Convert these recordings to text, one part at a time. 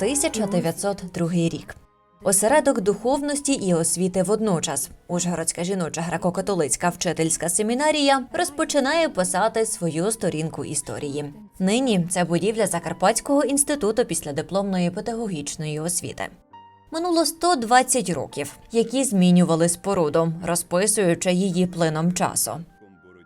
1902 рік. Осередок духовності і освіти водночас. Ужгородська жіноча греко-католицька вчительська семінарія розпочинає писати свою сторінку історії. Нині це будівля Закарпатського інституту післядипломної педагогічної освіти. Минуло 120 років, які змінювали споруду, розписуючи її плином часу.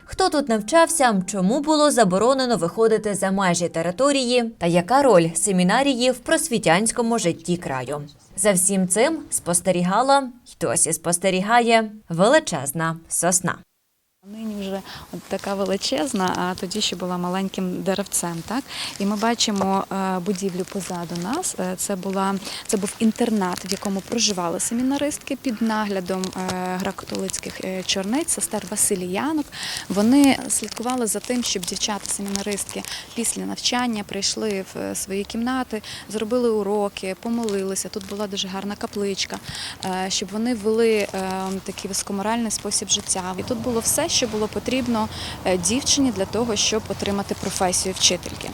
Хто тут навчався, чому було заборонено виходити за межі території, та яка роль семінарії в просвітянському житті краю? За всім цим спостерігала й досі спостерігає величезна сосна. Нині вже от така величезна, а тоді ще була маленьким деревцем. Так? І ми бачимо е, будівлю позаду нас. Е, Це, була, це був інтернат, в якому проживали семінаристки під наглядом е, греко-католицьких е, чорниць, сестер Василіянок. Вони слідкували за тим, щоб дівчата-семінаристки після навчання прийшли в свої кімнати, зробили уроки, помолилися. Тут була дуже гарна капличка, щоб вони вели е, такий високоморальний спосіб життя. І тут було все, що було потрібно е, дівчині для того, щоб отримати професію вчительки.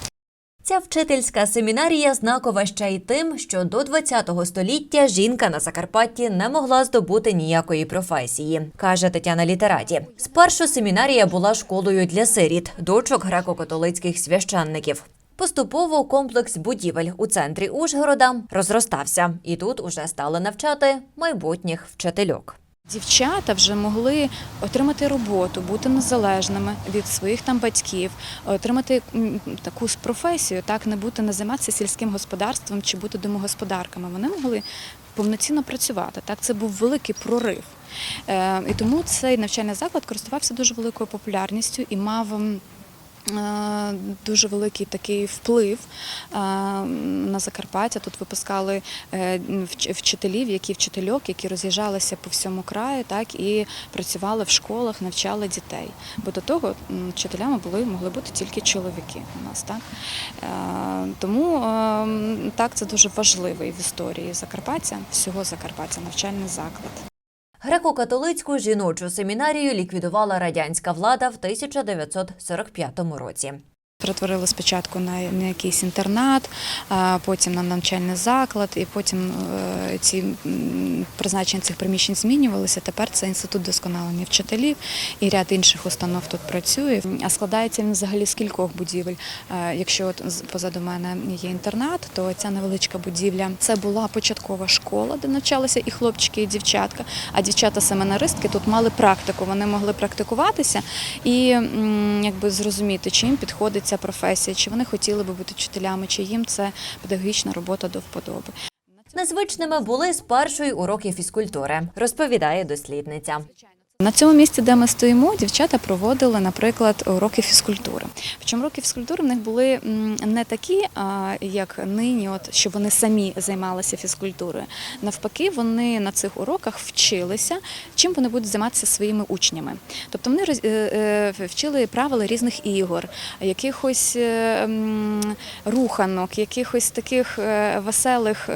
Ця вчительська семінарія знакова ще й тим, що до ХХ століття жінка на Закарпатті не могла здобути ніякої професії, каже Тетяна Літераті. Спершу семінарія була школою для сиріт, дочок греко-католицьких священників. Поступово комплекс будівель у центрі Ужгорода розростався, і тут уже стали навчати майбутніх вчительок. Дівчата вже могли отримати роботу, бути незалежними від своїх там батьків, отримати таку професію, так не бути не займатися сільським господарством чи бути домогосподарками. Вони могли повноцінно працювати. Так, це був великий прорив. Е, і тому цей навчальний заклад користувався дуже великою популярністю і мав. Е, Дуже великий такий вплив е, на Закарпаття. Тут випускали е, вчителів, які вчительок, які роз'їжджалися по всьому краю, так і працювали в школах, навчали дітей. Бо до того вчителями були могли бути тільки чоловіки у нас, так тому так це дуже важливий в історії Закарпаття, всього Закарпаття, навчальний заклад. Греко-католицьку жіночу семінарію ліквідувала радянська влада в 1945 році. Перетворили спочатку на, якийсь інтернат, потім на навчальний заклад, і потім е, ці призначення цих приміщень змінювалися. Тепер це інститут досконалення вчителів і ряд інших установ тут працює. А складається він взагалі з кількох будівель. Е, Якщо от позаду мене є інтернат, то ця невеличка будівля це була початкова школа, де навчалися і хлопчики, і дівчатка. А дівчата-семинаристки тут мали практику. Вони могли практикуватися і якби зрозуміти, чи їм підходить ця професія, чи вони хотіли би бути вчителями, чи їм це педагогічна робота до вподоби. Незвичними були з першої уроки фізкультури, розповідає дослідниця. На цьому місці, де ми стоїмо, дівчата проводили, наприклад, уроки фізкультури. Причому уроки фізкультури в них були не такі, як нині, от що вони самі займалися фізкультурою. Навпаки, вони на цих уроках вчилися, чим вони будуть займатися своїми учнями. Тобто вони е, е, вчили правила різних ігор, якихось е, руханок, якихось таких веселих,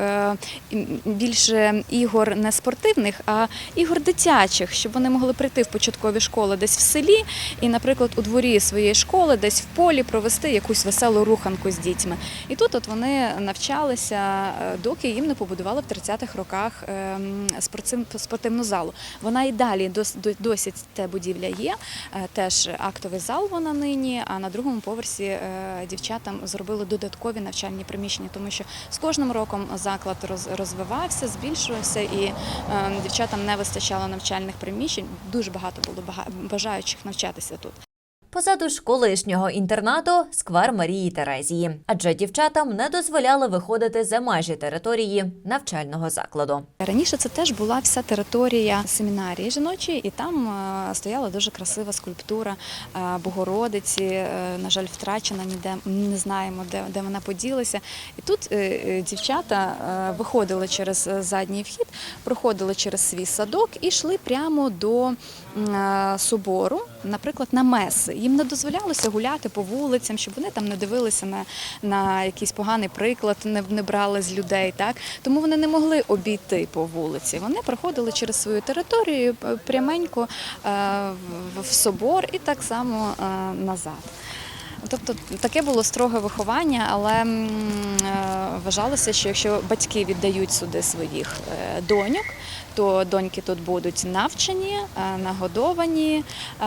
більше ігор не спортивних, а ігор дитячих, щоб вони могли прийти в початкові школи десь в селі і, наприклад, у дворі своєї школи, десь в полі провести якусь веселу руханку з дітьми. І тут от вони навчалися, е, доки їм не побудували в 30-х роках ем, спортивну залу. Вона і далі дос- до- досі та будівля є. Е, Теж актовий зал вона нині. А на другому поверсі е, дівчатам зробили додаткові навчальні приміщення, тому що з кожним роком заклад роз- розвивався, збільшувався, і е, дівчатам не вистачало навчальних приміщень. Дуже багато було бажаючих навчатися тут. Позаду ж колишнього інтернату сквер Марії Терезії, адже дівчатам не дозволяли виходити за межі території навчального закладу. Раніше це теж була вся територія семінарії жіночої, і там е, стояла дуже красива скульптура е, Богородиці. е, На жаль, втрачена ніде не знаємо, де, де вона поділася. І тут дівчата виходили через задній вхід, проходили через свій садок і йшли прямо до собору, наприклад, на меси. Їм не дозволялося гуляти по вулицям, щоб вони там не дивилися на, на якийсь поганий приклад, не, не брали з людей. Так тому вони не могли обійти по вулиці. Вони проходили через свою територію е, пряменько е, в, собор і так само е, назад. Тобто таке було строге виховання, але е, вважалося, що якщо батьки віддають сюди своїх е, доньок, то доньки тут будуть навчені, е, нагодовані, е,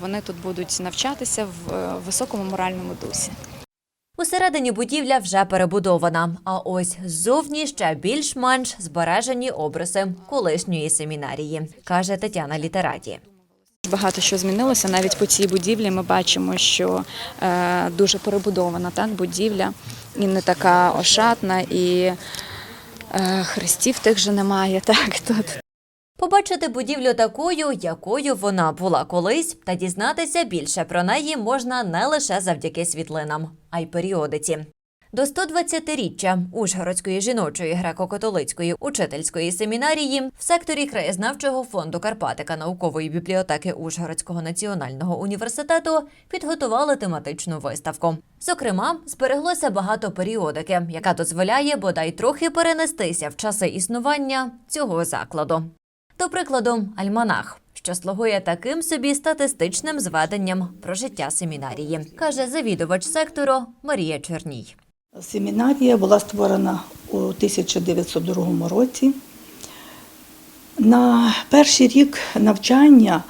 вони тут будуть навчатися в е, високому моральному дусі. Усередині будівля вже перебудована, а ось ззовні ще більш-менш збережені обриси колишньої семінарії, каже Тетяна Літераті. Багато що змінилося. Навіть по цій будівлі ми бачимо, що дуже перебудована так, будівля і не така ошатна, і хрестів тих же немає. Так тут. Побачити будівлю такою, якою вона була колись, та дізнатися більше про неї можна не лише завдяки світлинам, а й періодиці. До 120-річчя Ужгородської жіночої греко-католицької учительської семінарії в секторі краєзнавчого фонду Карпатика наукової бібліотеки Ужгородського національного університету підготували тематичну виставку. Зокрема, збереглося багато періодики, яка дозволяє бодай трохи перенестися в часи існування цього закладу. До прикладу, альманах, що слугує таким собі статистичним зведенням про життя семінарії, каже завідувач сектору Марія Черній. Семінарія була створена у 1902 році. На перший рік навчання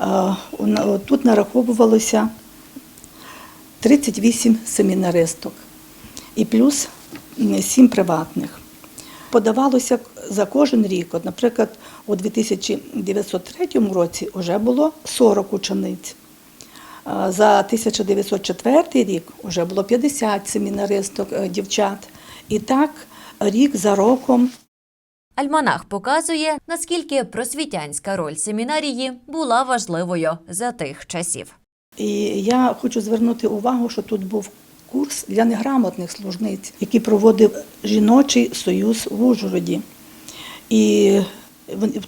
е, тут нараховувалося 38 семінаристок і плюс 7 приватних. Подавалося за кожен рік. От, наприклад, у 2903 році вже було 40 учениць. За 1904 рік вже було 50 семінаристок е, дівчат. І так рік за роком Альманах показує, наскільки просвітянська роль семінарії була важливою за тих часів. І я хочу звернути увагу, що тут був курс для неграмотних служниць, який проводив жіночий союз в Ужгороді. І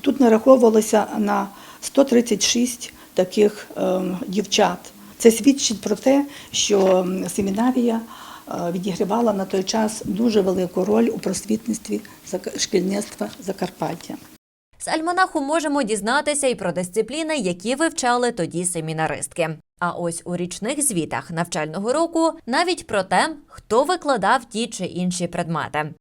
тут нараховувалося на 136 таких ем, дівчат. Це свідчить про те, що семінарія е, відігравала на той час дуже велику роль у просвітництві шкільництва Закарпаття. З альманаху можемо дізнатися і про дисципліни, які вивчали тоді семінаристки. А ось у річних звітах навчального року навіть про те, хто викладав ті чи інші предмети.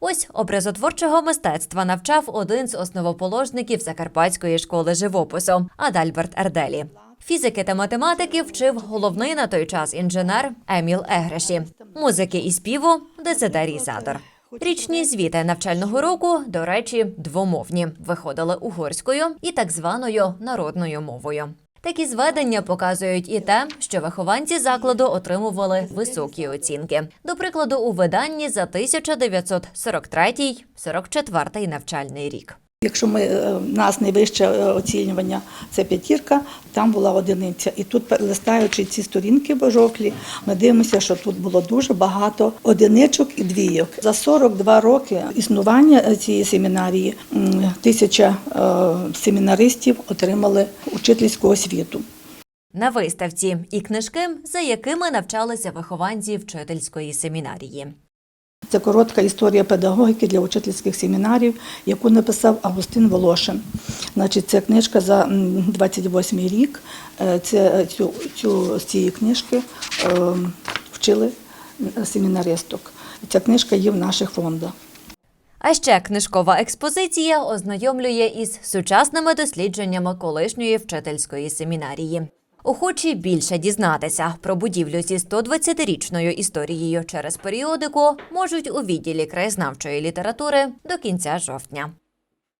Ось образотворчого мистецтва навчав один з основоположників Закарпатської школи живопису Адальберт Ерделі. Фізики та математики вчив головний на той час інженер Еміл Егреші, музики і співу Дезидерій Задор. Річні звіти навчального року, до речі, двомовні, виходили угорською і так званою народною мовою. Такі зведення показують і те, що вихованці закладу отримували високі оцінки. До прикладу, у виданні за 1943-44 навчальний рік. Якщо ми е, в нас найвище е, оцінювання це п'ятірка, там була одиниця. І тут, листаючи ці сторінки божоклі, ми дивимося, що тут було дуже багато одиничок і двійок. За 42 роки існування е, цієї семінарії тисяча е, семінаристів отримали учительську освіту. На виставці і книжки, за якими навчалися вихованці вчительської семінарії. Це коротка історія педагогіки для учительських семінарів, яку написав Августин Волошин. Значить, це книжка за м, 28 рік. Е, Це цю, цю з цієї книжки е, вчили семінаристок. Ця книжка є в наших фондах. А ще книжкова експозиція ознайомлює із сучасними дослідженнями колишньої вчительської семінарії. Охочі більше дізнатися про будівлю зі 120-річною історією через періодику можуть у відділі краєзнавчої літератури до кінця жовтня.